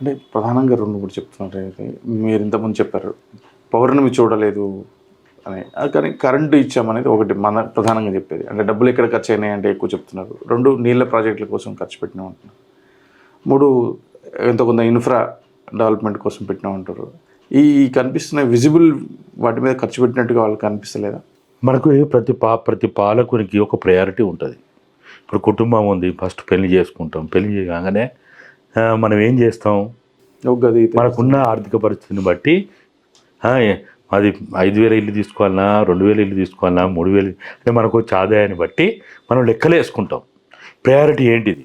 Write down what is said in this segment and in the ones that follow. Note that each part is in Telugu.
అంటే ప్రధానంగా రెండు మూడు చెప్తున్నారు మీరు ఇంతకుముందు చెప్పారు పౌర్ణమి చూడలేదు అని. కానీ కరెంటు ఇచ్చామనేది ఒకటి మన ప్రధానంగా చెప్పేది. అంటే డబ్బులు ఎక్కడ ఖర్చు అయినాయి అంటే ఎక్కువ చెప్తున్నారు. రెండు నీళ్ళ ప్రాజెక్టుల కోసం ఖర్చు పెట్టినాం అంటున్నారు. మూడు ఎంతో కొంత ఇన్ఫ్రా డెవలప్మెంట్ కోసం పెట్టినాం అంటారు. ఈ కనిపిస్తున్న విజిబుల్ వాటి మీద ఖర్చు పెట్టినట్టుగా వాళ్ళకి కనిపిస్తలేదా? మనకు ప్రతి పా ప్రతి పాలకునికి ఒక ప్రయారిటీ ఉంటుంది. ఇప్పుడు కుటుంబం ఉంది ఫస్ట్ పెళ్ళి చేసుకుంటాం. పెళ్ళి చేయగానే మనం ఏం చేస్తాం గది మనకున్న ఆర్థిక పరిస్థితిని బట్టి అది ఐదు వేల ఇల్లు తీసుకోవాలన్నా రెండు వేల ఇల్లు తీసుకోవాలన్నా మూడు వేలు అంటే మనకు వచ్చే ఆదాయాన్ని బట్టి మనం లెక్కలు వేసుకుంటాం ప్రయారిటీ ఏంటిది?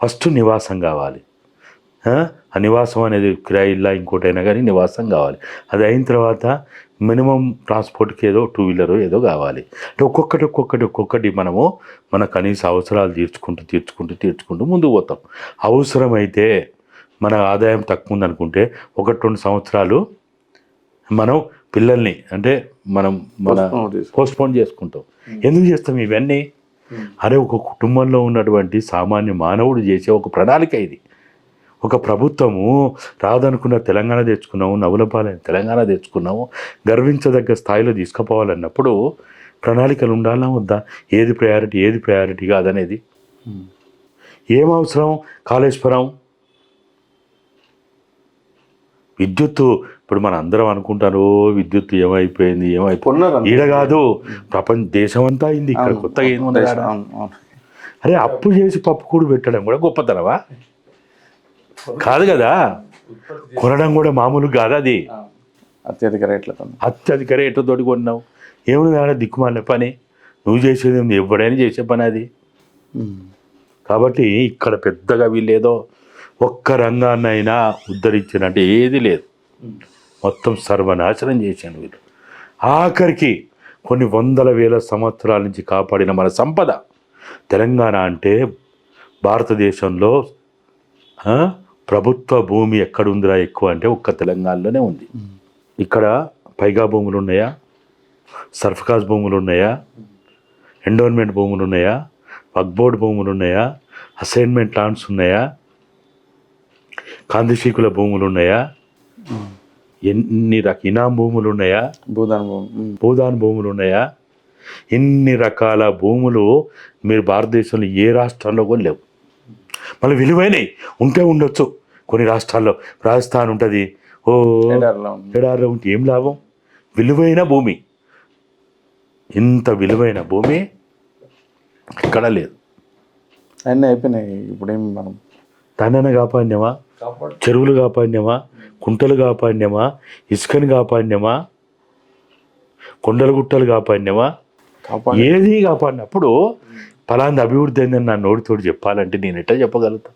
ఫస్ట్ నివాసం కావాలి ఆ? ఆ నివాసం అనేది కిరాయి ఇల్లా ఇంకోటైనా కానీ నివాసం కావాలి అది అయిన తర్వాత మినిమం ట్రాన్స్పోర్ట్కి ఏదో టూ వీలర్ ఏదో కావాలి. అంటే ఒక్కొక్కటి ఒక్కొక్కటి ఒక్కొక్కటి మనము మన కనీస అవసరాలు తీర్చుకుంటూ తీర్చుకుంటూ తీర్చుకుంటూ ముందుకు పోతాం. అవసరమైతే మన ఆదాయం తక్కువ ఉందనుకుంటే ఒకటి రెండు సంవత్సరాలు మనం పిల్లల్ని అంటే మనం మన. పోస్ట్పోన్ చేసుకుంటాం. ఎందుకు చేస్తాం ఇవన్నీ? అరే ఒక కుటుంబంలో ఉన్నటువంటి సామాన్య మానవుడు చేసే ఒక ప్రణాళిక ఇది. ఒక ప్రభుత్వము రాదనుకున్న తెలంగాణ తెచ్చుకున్నాము నవలపాలైన తెలంగాణ తెచ్చుకున్నాము గర్వించదగ్గ స్థాయిలో తీసుకుపోవాలన్నప్పుడు ప్రణాళికలు ఉండాలా వద్దా ఏది ప్రయారిటీ ఏది ప్రయారిటీ కాదనేది. ఏం అవసరం కాళేశ్వరం విద్యుత్తు ఇప్పుడు మన అందరం అనుకుంటారు "ఓ, విద్యుత్తు ఏమైపోయింది ఏమైపోయింది. ఈడ కాదు ప్రపంచ దేశం అంతా అయింది ఇక్కడ. కొత్తగా అవును. అరే అప్పు చేసి పప్పు కూడు పెట్టడం కూడా గొప్పతనవా కాదు కదా. కొనడం కూడా మామూలు కాదు అది? అత్యధిక రేట్లతో అత్యధిక రేటుతోటి కొన్నావు. ఏముంది ఆడ దిక్కుమాలిన పని? నువ్వు చేసేది? ఎవడైనా చేసే పని అది. కాబట్టి ఇక్కడ పెద్దగా వీళ్ళేదో ఒక్క రంగాన్నైనా ఉద్ధరించినట్టు ఏది లేదు. మొత్తం సర్వనాశనం చేశాను వీళ్ళు. ఆఖరికి కొన్ని వందల వేల సంవత్సరాల నుంచి కాపాడిన మన సంపద తెలంగాణ అంటే భారతదేశంలో ప్రభుత్వ భూమి ఎక్కడుందిరా ఎక్కువ అంటే ఒక్క తెలంగాణలోనే ఉంది. ఇక్కడ పైగా భూములు ఉన్నాయా? సర్ఫకాజ్ భూములు ఉన్నాయా? ఎండోన్మెంట్ భూములు ఉన్నాయా? వక్బోర్డ్ భూములు ఉన్నాయా? అసైన్మెంట్ ల్యాండ్స్ ఉన్నాయా? కాందిశీకుల భూములు ఉన్నాయా? ఎన్ని రక ఇనాం భూములు ఉన్నాయా? భూదాన్ భూమి ఉమ్. భూదాన్ భూములు ఉన్నాయా? ఇన్ని రకాల భూములు మీరు భారతదేశంలో ఏ రాష్ట్రాల్లో కూడా లేవు. మళ్ళీ విలువైనవి ఉంటే ఉండొచ్చు. కొన్ని రాష్ట్రాల్లో రాజస్థాన్ ఉంటుంది. ఓ ఎడారిలో ఉంటే ఏం లాభం? విలువైన భూమి. ఇంత విలువైన భూమి ఎక్కడ లేదు. అన్నీ అయిపోయినాయి. ఇప్పుడేం మనం తనను కాపాడినామా? చెరువులు కాపాడినామా? కుంటలు కాపాడినామా? ఇసుకని కాపాడినామా? కొండలు గుట్టలు కాపాడినామా? కాపాడు. ఏది కాపాడినప్పుడు ఫలాంది అభివృద్ధి అయిందని నా నోటితోటి చెప్పాలంటే నేను ఎట్లా చెప్పగలుగుతా?